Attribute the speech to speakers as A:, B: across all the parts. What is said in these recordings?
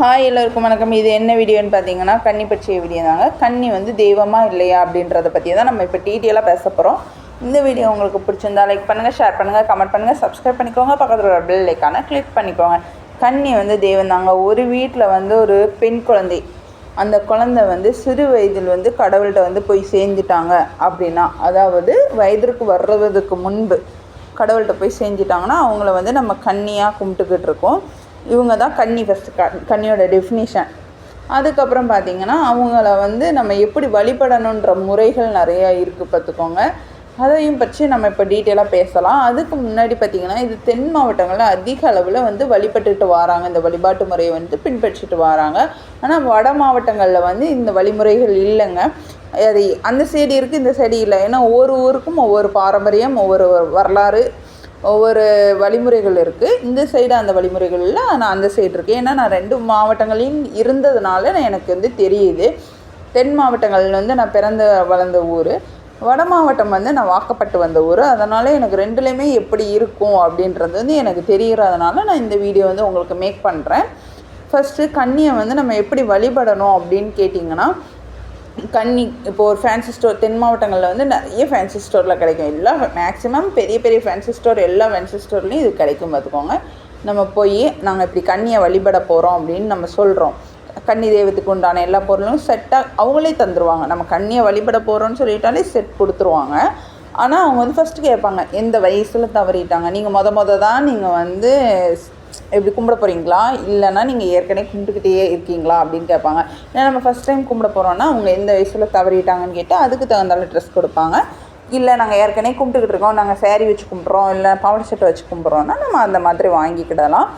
A: Hi எல்லோருக்கும் வணக்கம். இது என்ன வீடியோன்னு பார்த்தீங்கன்னா கன்னி பற்றிய வீடியோ தாங்க. கன்னி வந்து தெய்வமா இல்லையா அப்படின்றத பற்றி தான் நம்ம இப்போ டீட்டெயிலாக பேச போகிறோம் இந்த வீடியோ உங்களுக்கு பிடிச்சிருந்தா லைக் பண்ணுங்கள் ஷேர் பண்ணுங்கள் கமெண்ட் பண்ணுங்கள் சப்ஸ்கிரைப் பண்ணிக்கோங்க. பக்கத்தில் ஒரு பெல் லைக்கான கிளிக் பண்ணிக்கோங்க. கன்னி வந்து தெய்வம் தாங்க. ஒரு வீட்டில் வந்து ஒரு பெண் குழந்தை. அந்த குழந்தை வந்து சிறு வயதில் வந்து கடவுள்கிட்ட வந்து போய் சேர்ந்துட்டாங்க அப்படின்னா அதாவது வயதிற்கு வர்றதுக்கு முன்பு கடவுள்கிட்ட போய் சேர்ந்துட்டாங்கன்னா அவங்கள வந்து நம்ம கன்னியாக கும்பிட்டுக்கிட்டு இருக்கோம். இவங்க தான் கன்னி ஃபஸ்ட்டு க கன்னியோட டெஃபினிஷன் அதுக்கப்புறம் பார்த்திங்கன்னா அவங்கள வந்து நம்ம எப்படி வழிபடணுன்ற முறைகள் நிறையா இருக்குது பார்த்துக்கோங்க அதையும் பற்றி நம்ம இப்போ டீட்டெயிலாக பேசலாம். அதுக்கு முன்னாடி பார்த்திங்கன்னா இது தென் மாவட்டங்களில் அதிக அளவில் வந்து வழிபட்டுட்டு வராங்க. இந்த வழிபாட்டு முறையை வந்து பின்பற்றிட்டு வராங்க. ஆனால் வட மாவட்டங்களில் வந்து இந்த வழிமுறைகள் இல்லைங்க. அது அந்த சைடு இருக்குது இந்த சைடு இல்லை. ஏன்னா ஒவ்வொரு ஊருக்கும் ஒவ்வொரு பாரம்பரியம் ஒவ்வொரு வரலாறு. ஒவ்வொரு வழிமுறைகள் இருக்குது இந்த சைடு அந்த வழிமுறைகள் இல்லை அந்த சைடு இருக்கேன் ஏன்னா நான் ரெண்டு மாவட்டங்களையும் இருந்ததுனால நான் எனக்கு வந்து தெரியுது. தென் மாவட்டங்கள் வந்து நான் பிறந்த வளர்ந்த ஊர். வட மாவட்டம் வந்து நான் வாக்கப்பட்டு வந்த ஊர். அதனால் எனக்கு ரெண்டுலேயுமே எப்படி இருக்கும் அப்படின்றது வந்து எனக்கு தெரிகிறதுனால நான் இந்த வீடியோ வந்து உங்களுக்கு மேக் பண்ணுறேன் ஃபஸ்ட்டு கண்ணியை வந்து நம்ம எப்படி வழிபடணும் அப்படின்னு கேட்டிங்கன்னா கன்னி இப்போ ஒரு ஃபேன்சி ஸ்டோர் தென் மாவட்டங்களில் வந்து நிறைய ஃபேன்சி ஸ்டோரில் கிடைக்கும். எல்லா மேக்ஸிமம் பெரிய பெரிய ஃபேன்சி ஸ்டோர் எல்லா ஃபேன்சி ஸ்டோர்லேயும் இது கிடைக்கும் பார்த்துக்கோங்க. நம்ம போய் நாங்கள் இப்படி கண்ணியை வழிபட போகிறோம் அப்படின்னு நம்ம சொல்கிறோம் கன்னி தெய்வத்துக்கு உண்டான எல்லா பொருளும் செட்டாக அவங்களே தந்துடுவாங்க நம்ம கண்ணியை வழிபட போகிறோன்னு சொல்லிட்டாலே செட் கொடுத்துருவாங்க. ஆனால் அவங்க வந்து ஃபஸ்ட்டு கேட்பாங்க எந்த வயசில் தவறிட்டாங்க? நீங்கள் மொத மொத தான் நீங்கள் வந்து எப்படி கும்பிட போகிறீங்களா இல்லைன்னா நீங்கள் ஏற்கனவே கும்பிட்டுக்கிட்டே இருக்கீங்களா? அப்படின்னு கேட்பாங்க. ஏன்னா நம்ம ஃபஸ்ட் டைம் கும்பிட போகிறோன்னா அவங்க எந்த வயசில் தவறிட்டாங்கன்னு கேட்டு அதுக்கு தகுந்தால ட்ரெஸ் கொடுப்பாங்க. இல்லை நாங்கள் ஏற்கனவே கும்பிட்டுக்கிட்டு இருக்கோம். நாங்கள் சேரீ வச்சு கும்பிட்றோம். இல்லை பவர் சட்டை வச்சு கும்பிட்றோன்னா நம்ம அந்த மாதிரி வாங்கிக்கிடலாம்.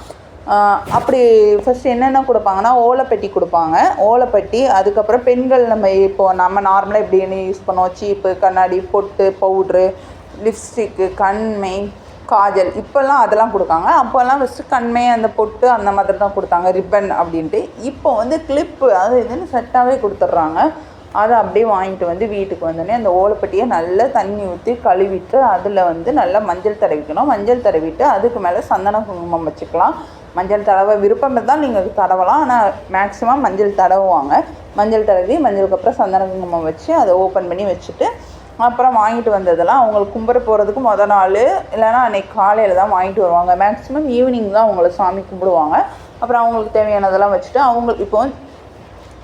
A: அப்படி ஃபஸ்ட்டு என்னென்ன கொடுப்பாங்கன்னா ஓலைப்பெட்டி கொடுப்பாங்க. ஓலைப்பெட்டி அதுக்கப்புறம் பெண்கள் நம்ம இப்போது நம்ம நார்மலாக எப்படின்னு யூஸ் பண்ணுவோம்? சீப்பு கண்ணாடி பொட்டு பவுட்ரு லிப்ஸ்டிக்கு கண்மை காஜல் இப்போல்லாம் அதெல்லாம் கொடுக்காங்க. அப்போல்லாம் ஃபஸ்ட்டு கண்மை அந்த பொட்டு அந்த மாதிரி தான் கொடுத்தாங்க. ரிப்பன் அப்படின்ட்டு. இப்போ வந்து கிளிப்பு அது இதுன்னு செட்டாகவே கொடுத்துட்றாங்க. அதை அப்படியே வாங்கிட்டு வந்து வீட்டுக்கு வந்தோடனே அந்த ஓலைப்பட்டியை நல்லா தண்ணி ஊற்றி கழுவிட்டு அதில் வந்து நல்லா மஞ்சள் தடவிக்கணும் மஞ்சள் தடவிட்டு அதுக்கு மேலே சந்தன குங்குமம் வச்சுக்கலாம். மஞ்சள் தடவை விருப்பம் இருந்தால் நீங்கள் தடவலாம். ஆனால் மேக்ஸிமம் மஞ்சள் தடவுவாங்க. மஞ்சள் தடவி மஞ்சளுக்கு அப்புறம் சந்தன குங்குமம் வச்சு அதை ஓப்பன் பண்ணி வச்சுட்டு அப்புறம் வாங்கிட்டு வந்ததெல்லாம் அவங்களுக்கு கும்பிட போகிறதுக்கு மொதல் நாள் இல்லைனா அன்றைக்கி காலையில் தான் வாங்கிட்டு வருவாங்க. மேக்ஸிமம் ஈவினிங் தான் அவங்கள சாமி கும்பிடுவாங்க. அப்புறம் அவங்களுக்கு தேவையானதெல்லாம் வச்சுட்டு அவங்க இப்போ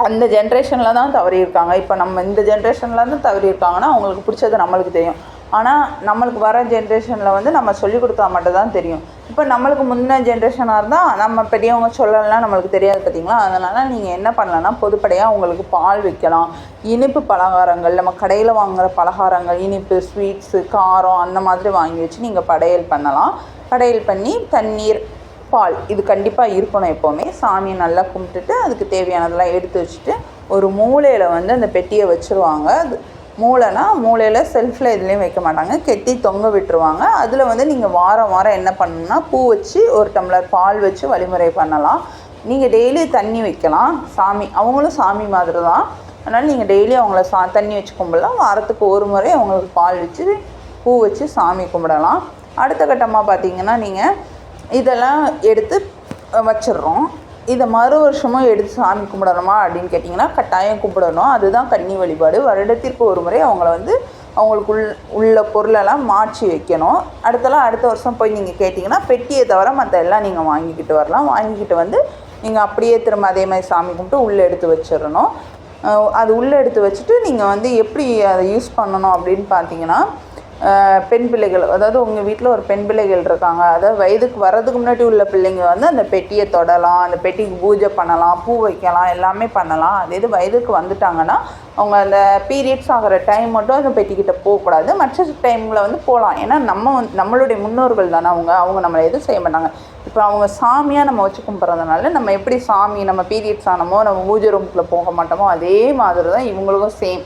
A: அந்த ஜென்ரேஷனில் தான் தவறி இருக்காங்க இப்போ நம்ம இந்த ஜென்ரேஷனில் தான் தவறி இருக்காங்கன்னா அவங்களுக்கு பிடிச்சது நம்மளுக்கு தெரியும். ஆனால் நம்மளுக்கு வர ஜென்ரேஷனில் வந்து நம்ம சொல்லிக் கொடுத்தா மட்டும் தான் தெரியும். இப்போ நம்மளுக்கு முன்ன ஜென்ரேஷனாக இருந்தால் நம்ம பெரியவங்க சொல்லலாம் நம்மளுக்கு தெரியாது பார்த்தீங்களா அதனால் நீங்கள் என்ன பண்ணலான்னா பொதுப்படையாக உங்களுக்கு பால் வைக்கலாம் இனிப்பு பலகாரங்கள் நம்ம கடையில் வாங்குகிற பலகாரங்கள் இனிப்பு ஸ்வீட்ஸு காரம் அந்த மாதிரி வாங்கி வச்சு நீங்கள் படையல் பண்ணலாம். படையல் பண்ணி தண்ணீர் பால் இது கண்டிப்பாக இருக்கணும் எப்போவுமே. சாமியை நல்லா கும்பிட்டுட்டு அதுக்கு தேவையானதெல்லாம் எடுத்து வச்சுட்டு ஒரு மூலையில் வந்து அந்த பெட்டியை வச்சுருவாங்க. அது மூளைனா மூளையில் செல்ஃபில் எதுலேயும் வைக்க மாட்டாங்க. கெட்டி தொங்க விட்டுருவாங்க. அதில் வந்து நீங்கள் வாரம் வாரம் என்ன பண்ணணும்னா பூ வச்சு ஒரு டம்ளர் பால் வச்சு வழிமுறை பண்ணலாம். நீங்கள் டெய்லி தண்ணி வைக்கலாம். சாமி அவங்களும் சாமி மாதிரி தான் அதனால் நீங்கள் டெய்லி அவங்கள சா தண்ணி வச்சு கும்பிடலாம். வாரத்துக்கு ஒரு முறை அவங்களுக்கு பால் வச்சு பூ வச்சு சாமி கும்பிடலாம். அடுத்த கட்டமாக பார்த்தீங்கன்னா நீங்கள் இதெல்லாம் எடுத்து வச்சிடுறோம். இதை மறு வருஷமும் எடுத்து சாமி கும்பிடணுமா அப்படின்னு கேட்டிங்கன்னா கட்டாயம் கும்பிடணும். அதுதான் கன்னி வழிபாடு. வருடத்திற்கு ஒரு முறை அவங்கள வந்து அவங்களுக்கு உள் உள்ள பொருளெல்லாம் மாற்றி வைக்கணும். அடுத்தலாம் அடுத்த வருஷம் போய் நீங்கள் கேட்டிங்கன்னா பெட்டியை தவிர மற்ற எல்லாம் நீங்கள் வாங்கிக்கிட்டு வரலாம். வாங்கிக்கிட்டு வந்து நீங்கள் அப்படியே திரும்ப அதே மாதிரி சாமி கும்பிட்டு உள்ளே எடுத்து வச்சிடணும். அது உள்ளே எடுத்து வச்சுட்டு நீங்கள் வந்து எப்படி அதை யூஸ் பண்ணணும் அப்படின்னு பார்த்தீங்கன்னா பெண் பிள்ளைகள் அதாவது உங்கள் வீட்டில் ஒரு பெண் பிள்ளைகள் இருக்காங்க. அதாவது வயதுக்கு வர்றதுக்கு முன்னாடி உள்ள பிள்ளைங்க வந்து அந்த பெட்டியை தொடலாம் அந்த பெட்டிக்கு பூஜை பண்ணலாம் பூ வைக்கலாம் எல்லாமே பண்ணலாம். அதே இது வயதுக்கு வந்துட்டாங்கன்னா அவங்க அந்த பீரியட்ஸ் ஆகிற டைம் மட்டும் அந்த பெட்டிக்கிட்ட போகக்கூடாது. மற்ற டைமில் வந்து போகலாம். ஏன்னா நம்ம வந்து நம்மளுடைய முன்னோர்கள் தானே அவங்க. அவங்க நம்மளை எதுவும் செய்ய மாட்டாங்க. இப்போ அவங்க சாமியாக நம்ம வச்சு கும்பிட்றதுனால நம்ம எப்படி சாமி நம்ம பீரியட்ஸ் ஆனமோ நம்ம பூஜை ரூமுக்குள்ளே போக மாட்டோமோ அதே மாதிரி தான் இவங்களுக்கும் சேம்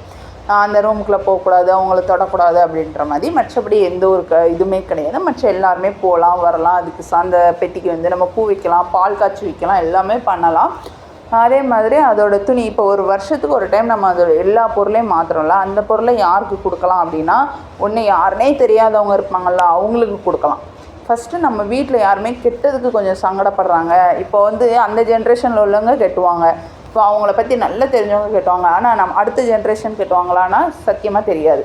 A: அந்த ரூமுக்குள்ளே போகக்கூடாது அவங்கள தொடக்கூடாது அப்படின்ற மாதிரி மற்றபடி எந்த ஒரு க இதுவுமே கிடையாது. மற்ற எல்லாருமே போகலாம் வரலாம். அதுக்கு அந்த பெட்டிக்கு வந்து நம்ம பூ வைக்கலாம் பால் காய்ச்சி வைக்கலாம் எல்லாமே பண்ணலாம். அதே மாதிரி அதோட துணி இப்போ ஒரு வருஷத்துக்கு ஒரு டைம் நம்ம அதோட எல்லா பொருளையும் மாற்றுறோம்ல அந்த பொருளை யாருக்கு கொடுக்கலாம் அப்படின்னா ஒன்று யாருனே தெரியாதவங்க இருப்பாங்கள்ல அவங்களுக்கு கொடுக்கலாம். ஃபஸ்ட்டு நம்ம வீட்டில் யாருமே கெட்டதுக்கு கொஞ்சம் சங்கடப்படுறாங்க. இப்போ வந்து அந்த ஜென்ரேஷனில் உள்ளவங்க கெட்டுவாங்க. இப்போ அவங்கள பற்றி நல்லா தெரிஞ்சவங்க கேட்டுவாங்க ஆனால் நம்ம அடுத்த ஜென்ரேஷன் கெட்டுவாங்களான்னா சத்தியமாக தெரியாது.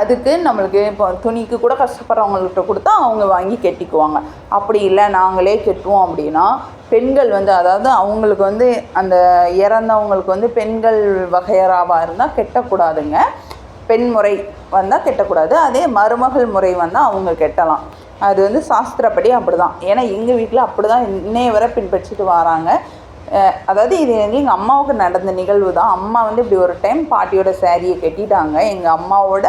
A: அதுக்கு நம்மளுக்கு இப்போ துணிக்கு கூட கஷ்டப்படுறவங்கள்ட்ட கொடுத்தா அவங்க வாங்கி கெட்டிக்குவாங்க. அப்படி இல்லை நாங்களே கெட்டுவோம் அப்படின்னா பெண்கள் வந்து அதாவது அவங்களுக்கு வந்து அந்த இறந்தவங்களுக்கு வந்து பெண்கள் வகையறாவாக இருந்தால் கெட்டக்கூடாதுங்க. பெண் முறை வந்தால் கெட்டக்கூடாது. அதே மருமகள் முறை வந்தால் அவங்க கெட்டலாம். அது வந்து சாஸ்திரப்படி அப்படி தான் ஏன்னா எங்கள் வீட்டில் அப்படி தான் இன்னைய வரை பின்பற்றிட்டு வராங்க. அதாவது இது வந்து எங்கள் அம்மாவுக்கு நடந்த நிகழ்வு தான் அம்மா வந்து இப்படி ஒரு டைம் பாட்டியோட சேரீயை கட்டிட்டாங்க. எங்கள் அம்மாவோட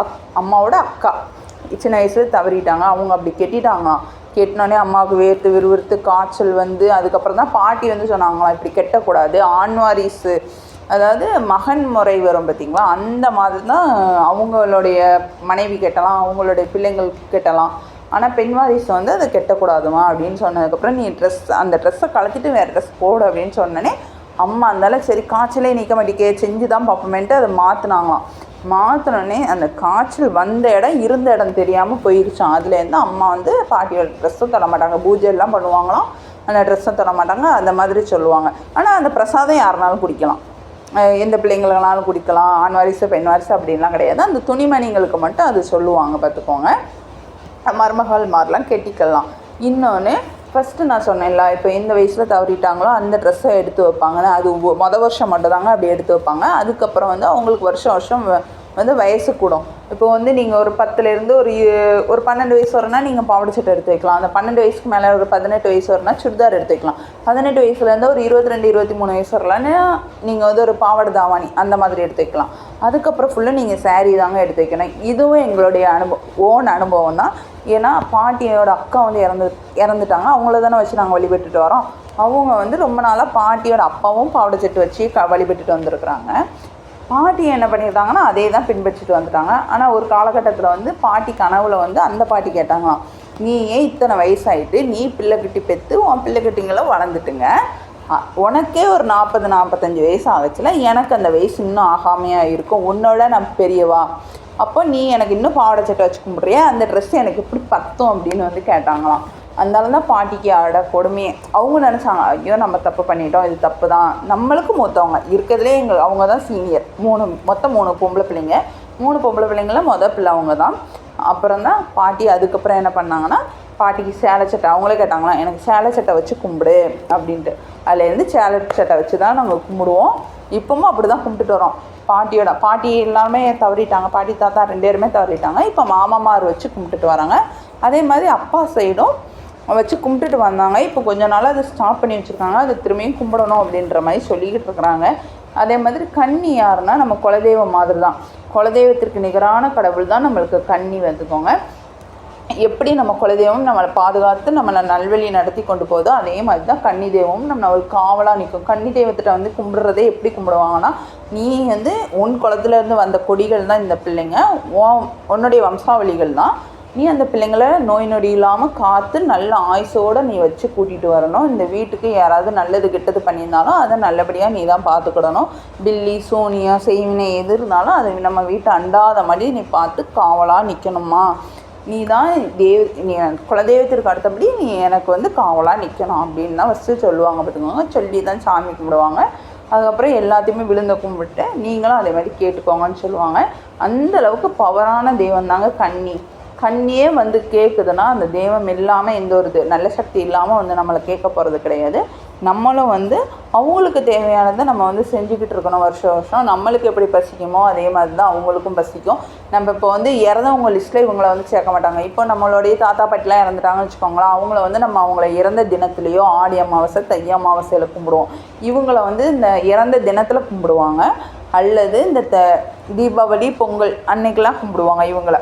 A: அக் அம்மாவோட அக்கா. சின்ன வயசில் தவறிட்டாங்க. அவங்க அப்படி கெட்டிட்டாங்க. கெட்டினோடனே அம்மாவுக்கு வேர்த்து விறுவிறுத்து காய்ச்சல் வந்து அதுக்கப்புறம் தான் பாட்டி வந்து சொன்னாங்களாம் இப்படி கெட்டக்கூடாது. ஆண்வாரிசு அதாவது மகன் முறை வரும் பார்த்தீங்களா அந்த மாதிரி தான் அவங்களுடைய மனைவி கெட்டலாம் அவங்களுடைய பிள்ளைங்கள் கெட்டலாம். ஆனால் பெண் வாரிசு வந்து அதை கெட்டக்கூடாதுமா அப்படின்னு சொன்னதுக்கப்புறம் நீ ட்ரெஸ் அந்த ட்ரெஸ்ஸை கலத்திட்டு வேறு ட்ரெஸ் போடு அப்படின்னு சொன்னோன்னே அம்மா இருந்தாலும் சரி காய்ச்சலே நிற்க மாட்டேக்கே செஞ்சு தான் பார்ப்போமேன்ட்டு அதை மாற்றினாங்களாம் மாற்றினோடனே அந்த காய்ச்சல் வந்த இடம் இருந்த இடம் தெரியாமல் போயிருச்சான் அதுலேருந்து அம்மா வந்து பாட்டியோட ட்ரெஸ்ஸும் தர மாட்டாங்க பூஜை பண்ணுவாங்களாம் அந்த ட்ரெஸ்ஸும் தர மாட்டாங்க அந்த மாதிரி சொல்லுவாங்க. ஆனால் அந்த பிரசாதம் யாருனாலும் குடிக்கலாம். எந்த பிள்ளைங்களுக்குனாலும் குடிக்கலாம் ஆண் வாரிசு பெண் வாரிசு அப்படின்லாம் கிடையாது. அந்த துணிமணிங்களுக்கு மட்டும் அது சொல்லுவாங்க பார்த்துக்கோங்க. மருமகள் மாதிரிலாம் கெட்டிக்கலாம். இன்னொன்று ஃபஸ்ட்டு நான் சொன்னேன்ல இப்போ எந்த வயசில் தவறிட்டாங்களோ அந்த ட்ரெஸ்ஸை எடுத்து வைப்பாங்கன்னு அது மொதல் வருஷம் மட்டும்தாங்க அப்படி எடுத்து வைப்பாங்க. அதுக்கப்புறம் வந்து அவங்களுக்கு வருஷம் வருஷம் வந்து வயசு கூடும். இப்போ வந்து நீங்கள் ஒரு பத்துலேருந்து ஒரு ஒரு பன்னெண்டு வயசு வரனா நீங்கள் பாவாடை சட்டை எடுத்து வைக்கலாம். அந்த பன்னெண்டு வயசுக்கு மேலே ஒரு பதினெட்டு வயசு வரனா சுடிதார் எடுத்து வைக்கலாம். பதினெட்டு வயசுலேருந்து ஒரு இருபத்தி ரெண்டு இருபத்தி மூணு வயசு வரலான்னு நீங்கள் வந்து ஒரு பாவாடை தாவாணி அந்த மாதிரி எடுத்து வைக்கலாம். அதுக்கப்புறம் ஃபுல்லாக நீங்கள் சேரீ தாங்க எடுத்து வைக்கணும். இதுவும் எங்களுடைய அனுபவம் ஓன் அனுபவம் தான். ஏன்னா பாட்டியோட அக்கா வந்து இறந்து இறந்துட்டாங்க. அவங்கள தானே வச்சு நாங்கள் வழிபட்டுட்டு வரோம். அவங்க வந்து ரொம்ப நாளாக பாட்டியோட அப்பாவும் பாவாடை செட்டு வச்சு க வழிபட்டுட்டு வந்திருக்கிறாங்க. பாட்டி என்ன பண்ணியிருக்காங்கன்னா அதே தான் பின்பற்றிட்டு வந்துட்டாங்க. ஆனால் ஒரு காலகட்டத்தில் வந்து பாட்டி கனவுல வந்து அந்த பாட்டி கேட்டாங்களாம் நீ ஏன் இத்தனை வயசாயிட்டு நீ பிள்ளை கட்டி பெற்று உன் பிள்ளை வளர்ந்துட்டுங்க. உனக்கே ஒரு நாற்பது நாற்பத்தஞ்சு வயசு ஆகச்சுல எனக்கு அந்த வயசு இன்னும் ஆகாமையாக இருக்கும். உன்னோட நான் பெரியவா. அப்போ நீ எனக்கு இன்னும் பாவாடை சட்டை வச்சு கும்பிட்றியா? அந்த ட்ரெஸ் எனக்கு எப்படி பத்தும் அப்படின்னு வந்து கேட்டாங்களாம். அதனால தான் பாட்டிக்கு ஆட கொடுமையே அவங்க நினச்சாங்க ஐயோ நம்ம தப்பு பண்ணிட்டோம் இது தப்பு தான். நம்மளுக்கு மூத்தவங்க. இருக்கிறதுலே எங்கள் அவங்க தான் சீனியர் மூணு மொத்தம் மூணு பொம்பளை பிள்ளைங்க. மூணு பொம்பளை பிள்ளைங்கள மொதல் பிள்ளை அவங்க தான். அப்புறம் தான் பாட்டி அதுக்கப்புறம் என்ன பண்ணாங்கன்னா பாட்டிக்கு சேலை சட்டை. அவங்களே கேட்டாங்களாம் எனக்கு சேலை சட்டை வச்சு கும்பிடு அப்படின்ட்டு. அதுலேருந்து சேலை சட்டை வச்சு தான் நாங்கள் கும்பிடுவோம். இப்பவும் அப்படி தான் கும்பிட்டுட்டு வரோம். பாட்டியோட பாட்டி எல்லாமே தவறிட்டாங்க. பாட்டி தாத்தா ரெண்டு பேருமே தவறிட்டாங்க. இப்போ மாமாமார் வச்சு கும்பிட்டுட்டு வராங்க. அதே மாதிரி அப்பா சைடும் வச்சு கும்பிட்டுட்டு வந்தாங்க. இப்போ கொஞ்ச நாள் அதை ஸ்டாப் பண்ணி வச்சுருக்காங்க. அதை திரும்பியும் கும்பிடணும் அப்படின்ற மாதிரி சொல்லிக்கிட்டு இருக்கிறாங்க. அதே மாதிரி கன்னி யாருன்னா நம்ம குலதெய்வம் மாதிரி தான் குலதெய்வத்திற்கு நிகரான கடவுள் தான் நம்மளுக்கு கன்னி வந்துக்கோங்க. எப்படி நம்ம குலதெய்வம் நம்மளை பாதுகாத்து நம்மளை நல்வழி நடத்தி கொண்டு போதோ அதே மாதிரி தான் கன்னி தெய்வமும் நம்ம ஒரு காவலாக நிற்கும். கன்னி தெய்வத்திட்ட வந்து கும்பிடுறதே எப்படி கும்பிடுவாங்கன்னா நீ வந்து உன் குளத்துலேருந்து வந்த கொடிகள் தான் இந்த பிள்ளைங்க. உன்னுடைய வம்சாவளிகள் தான் நீ அந்த பிள்ளைங்களை நோய் நொடி இல்லாமல் காத்து நல்ல ஆயுசோடு நீ வச்சு கூட்டிகிட்டு வரணும். இந்த வீட்டுக்கு யாராவது நல்லது கெட்டது பண்ணியிருந்தாலும் அதை நல்லபடியாக நீ தான் பார்த்துக்கிடணும். பில்லி சோனியா செய்வினை எது இருந்தாலும் அதை நம்ம வீட்டை அண்டாத மாதிரி நீ பார்த்து காவலாக நிற்கணுமா நீ தான் தேவ் நீ குலதெய்வத்திற்கு அடுத்தபடி நீ எனக்கு வந்து காவலாக நிற்கணும் அப்படின்னு தான் ஃபஸ்ட்டு சொல்லுவாங்க பார்த்துக்கோங்க. சொல்லி தான் சாமி கும்பிடுவாங்க. அதுக்கப்புறம் எல்லாத்தையுமே விழுந்த கும்பிட்டு நீங்களும் அதே மாதிரி கேட்டுக்கோங்கன்னு சொல்லுவாங்க. அந்த அளவுக்கு பவரான தெய்வம் தாங்க கன்னி. கண்ணியே வந்து கேட்குதுன்னா அந்த தெய்வம் இல்லாமல் எந்த ஒரு இது நல்ல சக்தி இல்லாமல் வந்து நம்மளை கேட்க போகிறது கிடையாது. நம்மளும் வந்து அவங்களுக்கு தேவையானதை நம்ம வந்து செஞ்சுக்கிட்டு இருக்கணும் வருஷம் வருஷம். நம்மளுக்கு எப்படி பசிக்குமோ அதே மாதிரி தான் அவங்களுக்கும் பசிக்கும். நம்ம இப்போ வந்து இறந்தவங்க லிஸ்ட்டில் இவங்களை வந்து சேர்க்க மாட்டாங்க. இப்போ நம்மளுடைய தாத்தா பாட்டிலாம் இறந்துட்டாங்கன்னு வச்சுக்கோங்களேன். அவங்கள வந்து நம்ம அவங்கள இறந்த தினத்துலேயோ ஆடி அமாவாசை தை அமாவாசையில் கும்பிடுவோம். இவங்கள வந்து இந்த இறந்த தினத்தில் கும்பிடுவாங்க. அல்லது இந்த த தீபாவளி பொங்கல் அன்னைக்கெலாம் கும்பிடுவாங்க இவங்கள.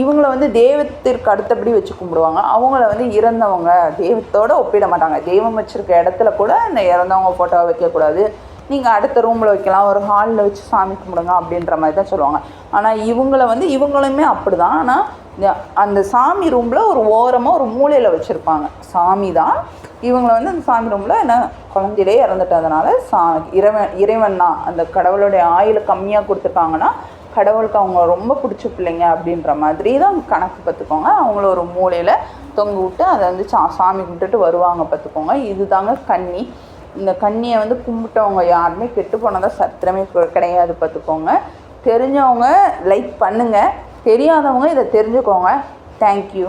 A: இவங்கள வந்து தெய்வத்திற்கு அடுத்தபடி வச்சு கும்பிடுவாங்க. அவங்கள வந்து இறந்தவங்க தெய்வத்தோடு ஒப்பிட மாட்டாங்க. தெய்வம் வச்சுருக்க இடத்துல கூட இந்த இறந்தவங்க ஃபோட்டோவை வைக்கக்கூடாது. நீங்கள் அடுத்த ரூமில் வைக்கலாம். ஒரு ஹாலில் வச்சு சாமி கும்பிடுங்க அப்படின்ற மாதிரி தான் சொல்லுவாங்க. ஆனால் இவங்கள வந்து இவங்களுமே அப்படி தான் ஆனால் அந்த சாமி ரூமில் ஒரு ஓரமாக ஒரு மூலையில் வச்சுருப்பாங்க. சாமி தான். இவங்களை வந்து அந்த சாமி ரூமில் என்ன குழந்தையிலே இறந்துட்டதுனால சா இறைவன் இறைவன் தான். அந்த கடவுளுடைய ஆயுளை கம்மியாக கொடுத்துருக்காங்கன்னா கடவுளுக்கு அவங்க ரொம்ப பிடிச்ச பிள்ளைங்க அப்படின்ற மாதிரி தான் கணக்கு பார்த்துக்கோங்க. அவங்கள ஒரு மூலையில் தொங்க விட்டு அதை வந்து சா சாமி கும்பிட்டுட்டு வருவாங்க பார்த்துக்கோங்க. இதுதாங்க கன்னி. இந்த கண்ணியை வந்து கும்பிட்டவங்க யாருமே கெட்டு போனதாக சத்திரமே கிடையாது பார்த்துக்கோங்க. தெரிஞ்சவங்க லைக் பண்ணுங்கள் தெரியாதவங்க இதை தெரிஞ்சுக்கோங்க. தேங்க்யூ